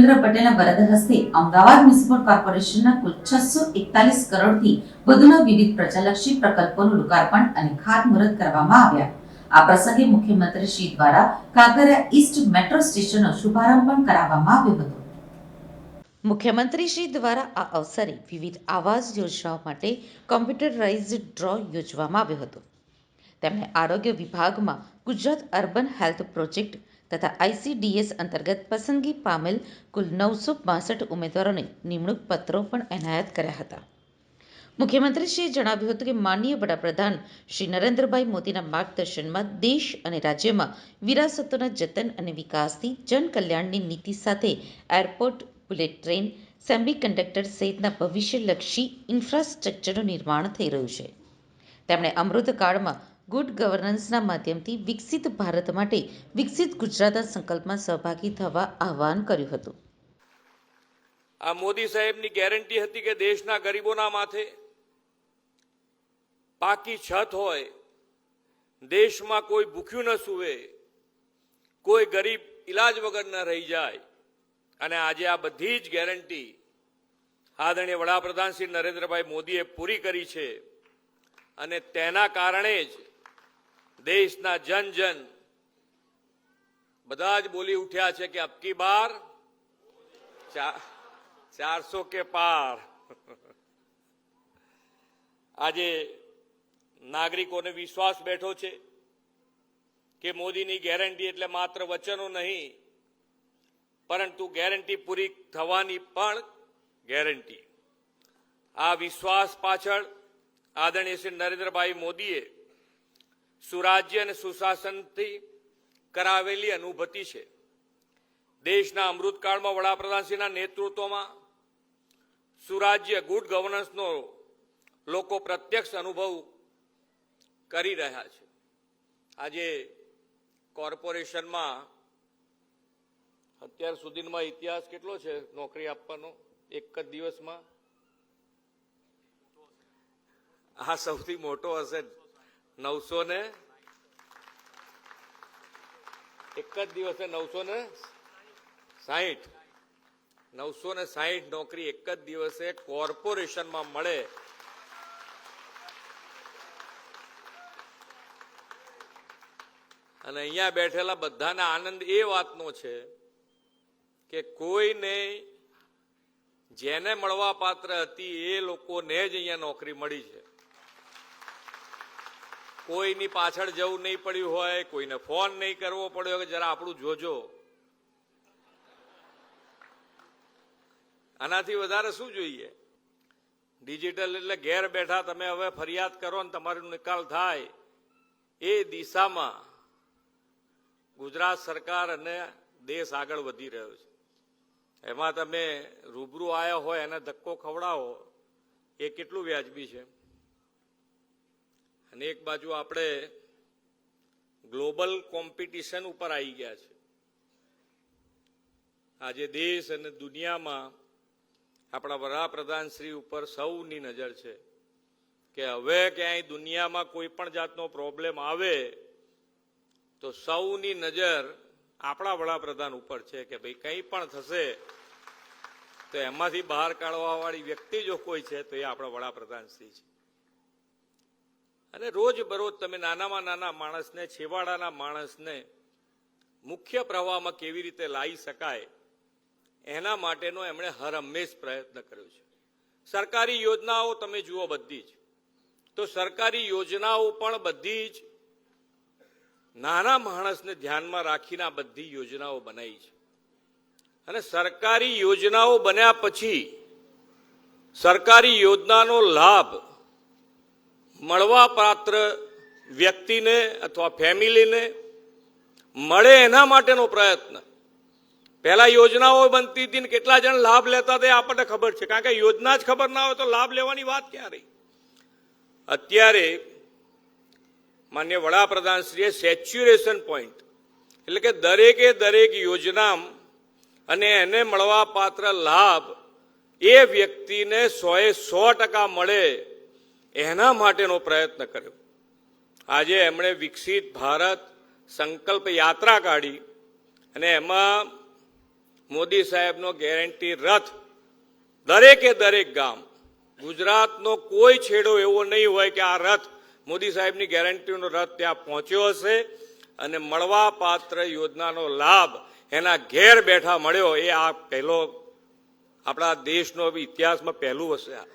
ભૂપેન્દ્ર પટેલના વરદ હસ્તે અમદાવાદ મ્યુનિસિપલ કોર્પોરેશનના કુલ છસો એકતાલીસ કરોડથી વધુના વિવિધ પ્રજાલક્ષી પ્રકલ્પોનું લોકાર્પણ અને ખાતમુહૂર્ત કરવામાં આવ્યા. આ પ્રસંગે મુખ્યમંત્રી શ્રી દ્વારા કાંકરિયા ઈસ્ટ મેટ્રો સ્ટેશનનો શુભારંભ પણ કરાવવામાં આવ્યો હતો. મુખ્યમંત્રી શ્રી દ્વારા આ અવસરે વિવિધ આવાસ યોજનાઓ માટે કોમ્પ્યુટરાઇઝ્ડ ડ્રો યોજવામાં આવ્યો હતો. તેમણે આરોગ્ય વિભાગમાં ગુજરાત અર્બન હેલ્થ પ્રોજેક્ટ તથા આઈસીડીએસ અંતર્ગત પસંદગી પામેલ કુલ નવસો બાસઠ ઉમેદવારોને નિમણૂક પત્રો પણ એનાયત કર્યા હતા. મુખ્યમંત્રીશ્રીએ જણાવ્યું હતું કે માનનીય વડાપ્રધાન શ્રી નરેન્દ્રભાઈ મોદીના માર્ગદર્શનમાં દેશ અને રાજ્યમાં વિરાસતોના જતન અને વિકાસથી જનકલ્યાણની નીતિ સાથે airport, bullet train semiconductor સહિતના ભવિષ્યલક્ષી ઇન્ફ્રાસ્ટ્રક્ચરનું નિર્માણ થઈ રહ્યું છે. તેમણે અમૃતકાળમાં ગુડ ગવર્નન્સના માધ્યમથી વિકસિત ભારત માટે વિકસિત ગુજરાતના સંકલ્પમાં સહભાગી થવા આહવાન કર્યું હતું. આ મોદી સાહેબની ગેરંટી હતી કે દેશના ગરીબોના માથે પાકી છત હોય, દેશમાં કોઈ ભૂખ્યું ન સૂવે, કોઈ ગરીબ ઈલાજ વગર ન રહી જાય, અને આજે આ બધી જ ગેરંટી આદરણીય વડાપ્રધાન શ્રી નરેન્દ્રભાઈ મોદીએ પૂરી કરી છે. અને તેના કારણે જ દેશના જન જન બધા જ બોલી ઉઠ્યા છે કે અબકી બાર? ચારસો કે પાર? આજે નાગરિકોને વિશ્વાસ બેઠો છે કે મોદીની ગેરંટી એટલે માત્ર વચનો નહીં, પરંતુ ગેરંટી પૂરી થવાની પણ ગેરંટી. આ વિશ્વાસ પાછળ આદરણીય શ્રી નરેન્દ્રભાઈ મોદીએ સુરાજ્ય અને સુશાસનથી કરાવેલી અનુભૂતિ છે. દેશના અમૃતકાળમાં વડાપ્રધાનશ્રીના નેતૃત્વમાં સુરાજ્ય ગુડ ગવર્નન્સનો લોકો પ્રત્યક્ષ અનુભવ કરી રહ્યા છે. આજે કોર્પોરેશનમાં અત્યાર સુધીમાં ઇતિહાસ કેટલો છે? નોકરી આપવાનો એક જ દિવસમાં? આ સૌથી મોટો હશે. નવસો ને એક જ દિવસે નવસો ને સાહીઠ. નવસો ને સાહીઠ નોકરી એક જ દિવસે કોર્પોરેશનમાં મળે. અને અહીંયા બેઠેલા બધાને આનંદ એ વાતનો છે કે કોઈને જેને મળવા પાત્ર હતી એ લોકોને જ અહીંયા નોકરી મળી છે. કોઈની પાછળ જવું નહીં પડ્યું હોય, કોઈને ફોન નહીં કરવો પડ્યો કે જરા આપણું જોજો. આનાથી વધારે શું જોઈએ? ડિજિટલ એટલે ઘેર બેઠા તમે હવે ફરિયાદ કરો ને તમારો નિકાલ થાય. એ દિશામાં ગુજરાત સરકાર અને દેશ આગળ વધી રહ્યો છે. એમાં તમે રૂબરૂ આવ્યા હોય, એને ધક્કો ખવડાવો, એ કેટલું વ્યાજબી છે? અને એક બાજુ આપણે ગ્લોબલ કોમ્પિટિશન ઉપર આવી ગયા છે. આજે દેશ અને દુનિયામાં આપણા વડાપ્રધાન શ્રી ઉપર સૌની નજર છે કે હવે ક્યાંય દુનિયામાં કોઈ પણ જાતનો પ્રોબ્લેમ આવે તો સૌની નજર આપણા વડાપ્રધાન ઉપર છે કે ભાઈ કંઈ પણ થશે તો એમાંથી બહાર કાઢવાવાળી વ્યક્તિ જો કોઈ છે તો એ આપણા વડાપ્રધાન શ્રી છે. અને રોજ બરોજ તમે નાનામાં નાના માણસને, છેવાડાના માણસને મુખ્ય પ્રવાહમાં કેવી રીતે લાવી શકાય, એના માટેનો એમણે હર હંમેશ પ્રયત્ન કર્યો છે. સરકારી યોજનાઓ તમે જુઓ બધી જ. તો સરકારી યોજનાઓ પણ બધી જ નાના માણસને ધ્યાનમાં રાખીને આ બધી યોજનાઓ બનાવી છે. અને સરકારી યોજનાઓ બન્યા પછી સરકારી યોજનાનો લાભ મળવા પાત્ર વ્યક્તિને અથવા ફેમિલીને મળે એના માટેનો પ્રયત્ન. પહેલા યોજનાઓ બનતી હતી ને કેટલા જણ લાભ લેતા હતા આપણને ખબર છે. કારણ કે યોજના જ ખબર ના હોય તો લાભ લેવાની વાત ક્યાં રહી? અત્યારે માન્ય વડાપ્રધાનશ્રીએ સેચ્યુરેશન પોઈન્ટ, એટલે કે દરેકે દરેક યોજના અને એને મળવા પાત્ર લાભ એ વ્યક્તિને સોએ સો ટકા મળે એના માટેનો પ્રયત્ન કર્યો. આજે એમણે વિકસિત ભારત સંકલ્પ યાત્રા કાઢી અને એમાં મોદી સાહેબનો ગેરંટી રથ દરેકે દરેક ગામ, ગુજરાતનો કોઈ છેડો એવો નહીં હોય કે આ રથ મોદી સાહેબની ગેરંટીનો રથ ત્યાં પહોંચ્યો હશે અને મળવા પાત્ર યોજનાનો લાભ એના ઘેર બેઠા મળ્યો, એ આ પહેલો આપણા દેશનો ઇતિહાસમાં પહેલું હશે આ.